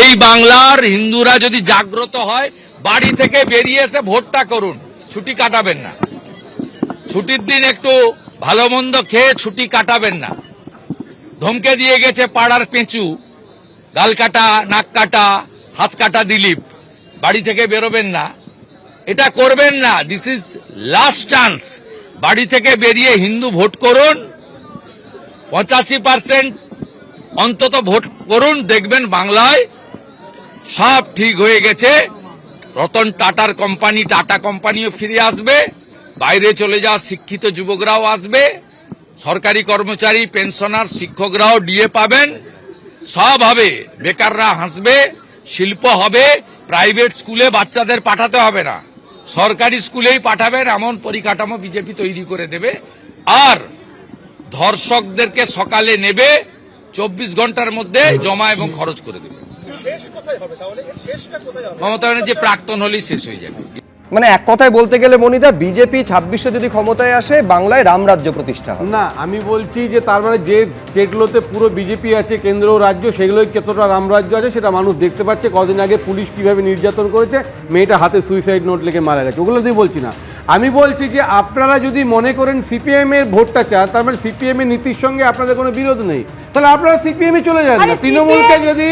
এই বাংলার হিন্দুরা যদি জাগ্রত হয়, বাড়ি থেকে বেরিয়ে এসে ভোটটা করুন, ছুটি কাটাবেন না। ছুটির দিন একটু ভালো মন্দ খেয়ে ছুটি কাটাবেন না। ধমকে দিয়ে গেছে পাড়ার পেঁচু গাল কাটা নাক কাটা হাত কাটা দিলীপ, বাড়ি থেকে বেরোবেন না। এটা করবেন না দিস ইজ লাস্ট চান্স বাড়ি থেকে বেরিয়ে হিন্দু ভোট করুন, পঁচাশি পার্সেন্ট অন্তত ভোট করুন, দেখবেন বাংলায় সব ঠিক হয়ে গেছে। রতন টাটার কোম্পানি টাটা কোম্পানিও ফিরে আসবে। বাইরে চলে যাওয়া শিক্ষিত যুবকরাও আসবে। সরকারি কর্মচারী পেনশনার শিক্ষকরাও ডিএ পাবেন। সব হবে। বেকাররা হাসবে, শিল্প হবে প্রাইভেট স্কুলে বাচ্চাদের পাঠাতে হবে না। সরকারি স্কুলেই পাঠাবেন, এমন পরিকাঠামো বিজেপি তৈরি করে দেবে। আর ধর্ষকদেরকে সকালে নেবে, চব্বিশ ঘণ্টার মধ্যে জমা এবং খরচ করে দেবে। মমতা ব্যানার্জি প্রাক্তন হলেই শেষ হয়ে যাবে। মানে এক কথায় বলতে গেলে মনিদা বিজেপি ছাব্বিশে যদি ক্ষমতায় আসে বাংলায় রামরাজ্য প্রতিষ্ঠা না আমি বলছি যে তার মানে যে স্টেটগুলোতে পুরো বিজেপি আছে কেন্দ্র রাজ্য সেগুলোই কতটা রামরাজ্য আছে সেটা মানুষ দেখতে পাচ্ছে। কদিন আগে পুলিশ কীভাবে নির্যাতন করেছে মেয়েটা হাতে সুইসাইড নোট লেগে মারা গেছে। ওগুলো দিয়ে বলছি না। আমি বলছি যে আপনারা যদি মনে করেন সিপিএমের ভোটটা চান তার মানে সিপিএমের নীতির সঙ্গে আপনাদের কোনো বিরোধ নেই। তাহলে আপনারা সিপিএম এ চলে যান না। তৃণমূলকে যদি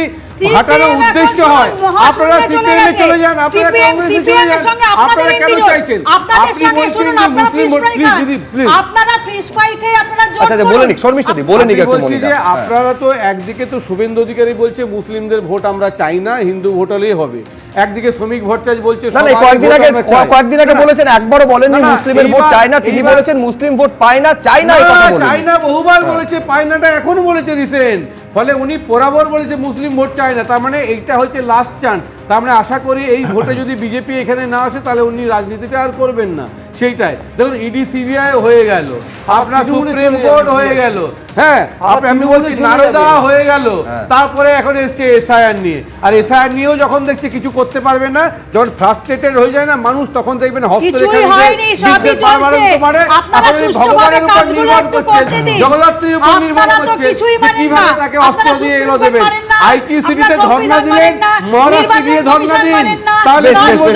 হাঁটানোর উদ্দেশ্য হয় আপনারা সিপিএম এ চলে যান আপনারা কংগ্রেসে চলে যান। আপনারা কেন চাইছেন? আপনি বলছেন যে মুসলিম ভোট প্লিজ। দিদি প্লিজ। আপনারা ফিশ ফ্রাই খেয়ে আপনারা আচ্ছা আচ্ছা বলে। নিক শর্মিষ্ঠা দি বলে নিক একটু বলছি যে। আপনারা তো একদিকে তো শুভেন্দু অধিকারী বলছে মুসলিমদের ভোট আমরা চাই না হিন্দু ভোট হলেই হবে। একদিকে শ্রমিক ভট্টাচার্য বলছে না না কয়েকদিন ভোট আগে কয়েকদিন আগে বলেছেন একবারও বলেননি না, না, মুসলিমের ভোট চায় না তিনি বলেছেন মুসলিম ভোট পায় না চায় না এই কথা না, বলেন চাই না বহুবার বলেছে পায় পায়নাটা এখনও বলেছে রিসেন্ট ফলে উনি বরাবর বলেছে মুসলিম ভোট চায় না, তার মানে এইটা হচ্ছে লাস্ট চান্স তার মানে আশা করি এই ভোটে যদি বিজেপি এখানে না আসে, তাহলে উনি রাজনীতিটা আর করবেন না। সেইটাই দেখুন ইডি সিবিআই হয়ে গেল আপনার সুপ্রিম কোর্ট হয়ে গেল হ্যাঁ আমি বলছি নারদা হয়ে গেল হ্যাঁ। তারপরে এখন এসছে এসআইআর নিয়ে আর এসআইআর নিয়েও যখন দেখছে কিছু করতে পারবে না যখন ফ্রাস্ট্রেটেড হয়ে যায় না মানুষ তখন দেখবেন ভগবানের উপর নির্ভর করছে করতে দিন। জগদ্ধাত্রীর উপর নির্ভর আপনারা তো করছে কিছুই মানেন কীভাবে। তাকে অস্ত্র দিয়ে সুপ্রিম দেবেন মানেন না। ধর্ণা দিলেন। মহারাষ্ট্রে গিয়ে ধর্ণা দিন তাহলে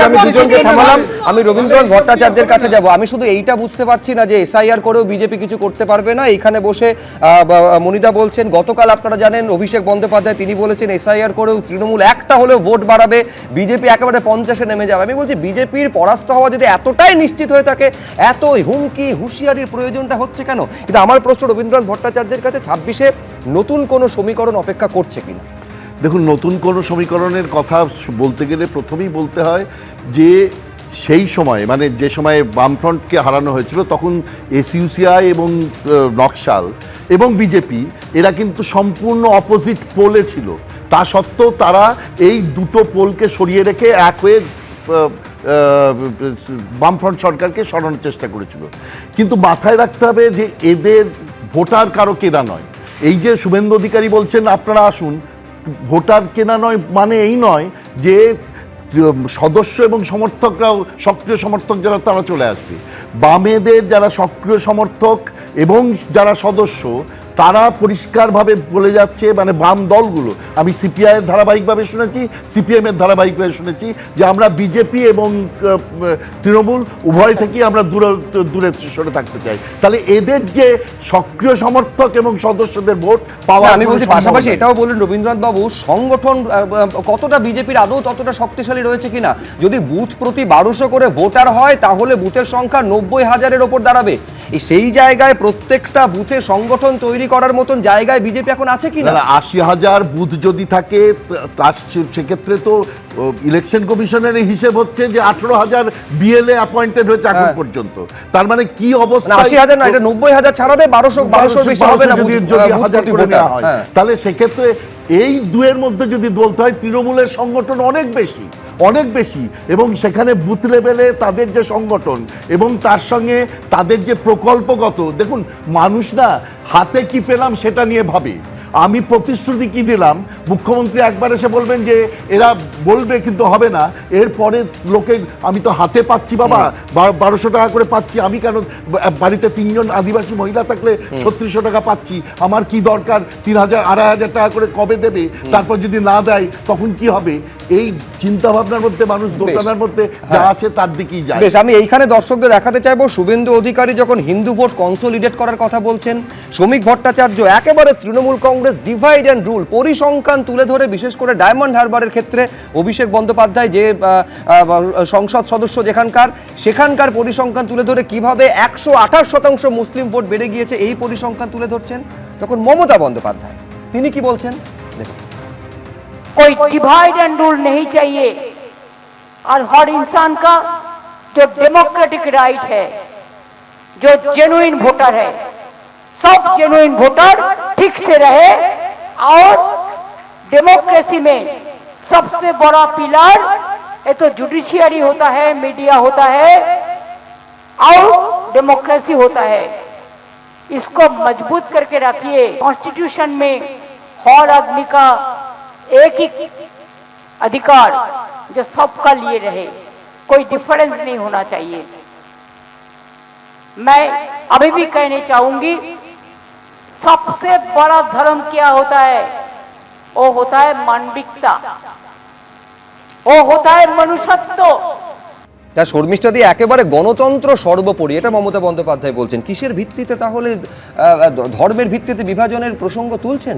আমি দুজনকে থামালাম আমি রবীন্দ্রনাথ ভট্টাচার্যের কাছে যাব। আমি শুধু এইটা বুঝতে পারছি না যে এসআইআর করেও বিজেপি কিছু করতে পারবে না। এখানে বসে মনিদা বলছেন, গতকাল আপনারা জানেন, অভিষেক বন্দ্যোপাধ্যায়, তিনি বলেছেন এসআইআর করেও তৃণমূল একটা হলেও ভোট বাড়াবে বিজেপি একেবারে পঞ্চাশে নেমে যাবে। আমি বলছি বিজেপির পরাস্ত হওয়া যদি এতটাই নিশ্চিত হয়ে থাকে এত হুমকি, হুঁশিয়ারির প্রয়োজনটা হচ্ছে কেন? কিন্তু আমার প্রশ্ন রবীন্দ্রনাথ ভট্টাচার্যের কাছে, ছাব্বিশে নতুন কোনো সমীকরণ অপেক্ষা করছে কিনা? দেখুন, নতুন কোনো সমীকরণের কথা বলতে গেলে প্রথমেই বলতে হয় যে সেই সময় মানে যে সময়ে বামফ্রন্টকে হারানো হয়েছিল, তখন এসইউসিআই এবং নকশাল এবং বিজেপি এরা কিন্তু সম্পূর্ণ অপোজিট পোলে ছিল। তা সত্ত্বেও তারা এই দুটো পোলকে সরিয়ে রেখে এক হয়ে বামফ্রন্ট সরকারকে সরানোর চেষ্টা করেছিল। কিন্তু মাথায় রাখতে হবে যে এদের ভোটার কারও কেনা নয়। এই যে শুভেন্দু অধিকারী বলছেন, আপনারা আসুন, ভোটার কেনা নয় মানে এই নয় যে সদস্য এবং সমর্থকরাও, সক্রিয় সমর্থক যারা, তারা চলে আসবে। বামেদের যারা সক্রিয় সমর্থক এবং যারা সদস্য তারা পরিষ্কারভাবে বলে যাচ্ছে মানে বাম দলগুলো। আমি সিপিআইয়ের ধারাবাহিকভাবে শুনেছি সিপিএমের ধারাবাহিকভাবে শুনেছি যে আমরা বিজেপি এবং তৃণমূল উভয় থেকেই আমরা দূরে দূরে সরে থাকতে চাই। তাহলে এদের যে সক্রিয় সমর্থক এবং সদস্যদের ভোট পাওয়া আমি বলছি পাশাপাশি এটাও বললেন রবীন্দ্রনাথ বাবু সংগঠন কতটা বিজেপির আদৌ ততটা শক্তিশালী রয়েছে কিনা? যদি বুথ প্রতি বারোশো করে ভোটার হয় তাহলে বুথের সংখ্যা নব্বই হাজারের ওপর দাঁড়াবে। সেই জায়গায় প্রত্যেকটা বুথে সংগঠন তৈরি করার মতন জায়গায় বিজেপি এখন আছে কিনা না? আশি হাজার বুথ যদি থাকে তার সেক্ষেত্রে তো ইলেকশন কমিশনের হিসেব হচ্ছে যে আঠারো হাজার বিএলএ অ্যাপয়েন্টেড হয়েছে এখন হ্যাঁ। পর্যন্ত। তার মানে কি অবস্থা? আশি হাজার না এটা নব্বই হাজার ছাড়াবে বারোশো বারোশোর বেশি হবে না যদি যদি হাজার হ্যাঁ। তাহলে সেক্ষেত্রে এই দুয়ের মধ্যে যদি বলতে হয় তৃণমূলের সংগঠন অনেক বেশি। অনেক বেশি। এবং সেখানে বুথ লেভেলে তাদের যে সংগঠন এবং তার সঙ্গে তাদের যে প্রকল্পগত দেখুন মানুষ না হাতে কি পেলাম সেটা নিয়ে ভাবে। আমি প্রতিশ্রুতি কি দিলাম? মুখ্যমন্ত্রী একবার এসে বলবেন যে এরা বলবে কিন্তু হবে না। এরপরে লোকে আমি তো হাতে পাচ্ছি বাবা বারোশো টাকা করে পাচ্ছি। আমি কেন বাড়িতে তিনজন আদিবাসী মহিলা থাকলে ছত্রিশশো টাকা পাচ্ছি। আমার কি দরকার? তিন হাজার আড়াই হাজার টাকা করে কবে দেবে? তারপর যদি না দেয় তখন কি হবে? এই চিন্তা ভাবনার মধ্যে মানুষ দোকানের মধ্যে যা আছে তার দিকেই যায়। বেশ আমি এইখানে দর্শকদের দেখাতে চাইব শুভেন্দু অধিকারী যখন হিন্দু ভোট কনসোলিডেট করার কথা বলছেন শ্রমিক ভট্টাচার্য একেবারে Trinamool Congress divide and rule পরিসংখ্যান তুলে ধরে বিশেষ করে ডায়মন্ড হারবারের ক্ষেত্রে অভিষেক বন্দ্যোপাধ্যায় যে সংসদ সদস্য যেখানকার সেখানকার পরিসংখ্যান তুলে ধরে কীভাবে একশো আঠাশ শতাংশ মুসলিম ভোট বেড়ে গিয়েছে এই পরিসংখ্যান তুলে ধরছেন। তখন মমতা বন্দ্যোপাধ্যায় তিনি কি বলছেন? कोई डिवाइड एंड रूल नहीं चाहिए। और हर इंसान का जो डेमोक्रेटिक राइट है, जो जेनुइन वोटर है, सब जेनुइन वोटर ठीक से रहे और डेमोक्रेसी में सबसे बड़ा पिलर ये तो जुडिशियरी होता है मीडिया होता है और डेमोक्रेसी होता है। इसको मज़बूत करके रखिए। कॉन्स्टिट्यूशन में हर आदमी का एक ही अधिकार जो सबका लिए रहे कोई डिफरेंस नहीं होना चाहिए मैं अभी भी कहने चाहूंगी सबसे बड़ा धर्म क्या होता है वो होता है मानविकता वो होता है मनुष्यत्व তা শর্মিষ্ঠা দিয়ে একেবারে গণতন্ত্র সর্বোপরি এটা মমতা বন্দ্যোপাধ্যায় বলছেন কিসের ভিত্তিতে তাহলে আহ, ধর্মের ভিত্তিতে বিভাজনের প্রসঙ্গ তুলছেন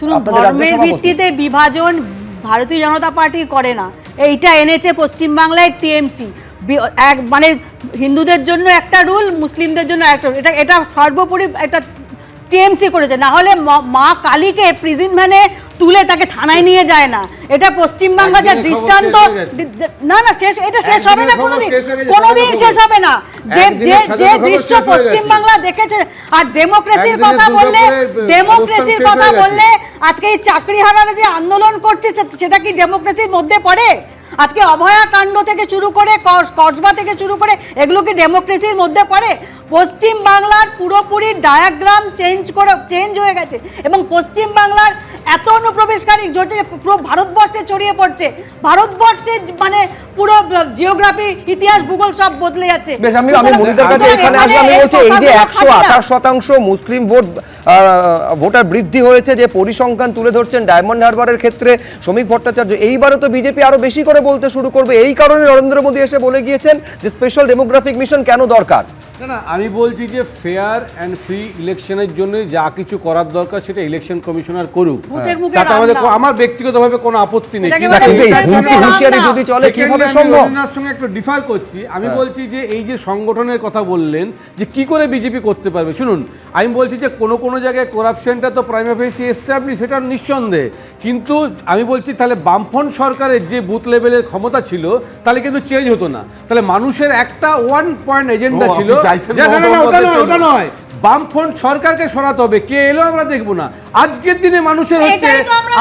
শুনুন ধর্মের ভিত্তিতে বিভাজন ভারতীয় জনতা পার্টি করে না। এইটা এনেছে পশ্চিমবাংলায় টিএমসি। এক মানে হিন্দুদের জন্য একটা রুল মুসলিমদের জন্য একটা রুল। এটা এটা সর্বোপরি এটা টিএমসি করেছে। না হলে ম- মা কালীকে প্রিজিন ভ্যানে তুলে তাকে থানায় নিয়ে যায় না। এটা পশ্চিমবাংলা যা দৃষ্টান্ত না না শেষ এটা শেষ হবে না কোনোদিন। কোনোদিন শেষ হবে না। যে যে যে দৃশ্য। পশ্চিমবাংলা দেখেছে আর ডেমোক্রেসির কথা বললে ডেমোক্রেসির কথা বললে আজকে এই চাকরি হারানো যে আন্দোলন করছে সেটা কি ডেমোক্রেসির মধ্যে পড়ে? আজকে অভয়া কাণ্ড থেকে শুরু করে কস- কসবা থেকে শুরু করে এগুলো কি ডেমোক্রেসির মধ্যে পড়ে? পশ্চিম বাংলার পুরোপুরি ডায়াগ্রাম চেঞ্জ করে চেঞ্জ হয়ে গেছে। এবং পশ্চিম বাংলার এত অনুপ্রবেশকারী যে পুরো ভারতবর্ষে ছড়িয়ে পড়ছে। ভারতবর্ষে মানে পুরো জিওগ্রাফি ইতিহাস ভূগোল সব বদলে যাচ্ছে। বেশ আমি আমি মনিতার কাছে এখানে আসলে আমি বলছি এই যে কথাগুলো একশো খাটে না। আঠাশ শতাংশ মুসলিম ভোট ভোটার বৃদ্ধি হয়েছে যে পরিসংখ্যান তুলে ধরছেন ডায়মন্ড হারবারের ক্ষেত্রে শ্রমিক ভট্টাচার্য। এইবারও তো বিজেপি আরও বেশি করে বলতে শুরু করবে। এই কারণে নরেন্দ্র মোদী এসে বলে গিয়েছেন যে স্পেশাল ডেমোগ্রাফিক মিশন কেন দরকার? না না আমি বলছি যে ফেয়ার অ্যান্ড ফ্রি ইলেকশনের জন্য যা কিছু করার দরকার সেটা ইলেকশন কমিশনার করুক। তাতে আমাদের আমার ব্যক্তিগতভাবে কোনো আপত্তি নেই। হুঁশিয়ারি যদি চলে সম্ভব? সঙ্গে একটু ডিফার করছি। আমি বলছি যে এই যে সংগঠনের কথা বললেন যে কি করে বিজেপি করতে পারবে? শুনুন আমি বলছি যে কোনো কোনো জায়গায় করাপশনটা তো প্রাইম অফিসি এস্টাবলিশ সেটা নিঃসন্দেহে। কিন্তু আমি বলছি তাহলে বামফ্রন্ট সরকারের যে বুথ লেভেলের ক্ষমতা ছিল তাহলে কিন্তু চেঞ্জ হতো না। তাহলে মানুষের একটা ওয়ান পয়েন্ট এজেন্ডা ছিল। চাইছেন যে- না, না, না, ওটা নয়, নয়। বামফ্রন্ট সরকারকে সরাতে হবে। কে এলো আমরা দেখব না। আজকের দিনে মানুষের হচ্ছে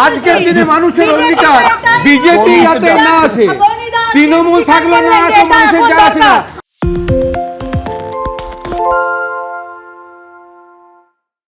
আজকের দিনে মানুষের অধিকার অঙ্গীকার বিজেপি। যাতে না আসে তৃণমূল থাকলে না করলেন মানুষের যা আসে না।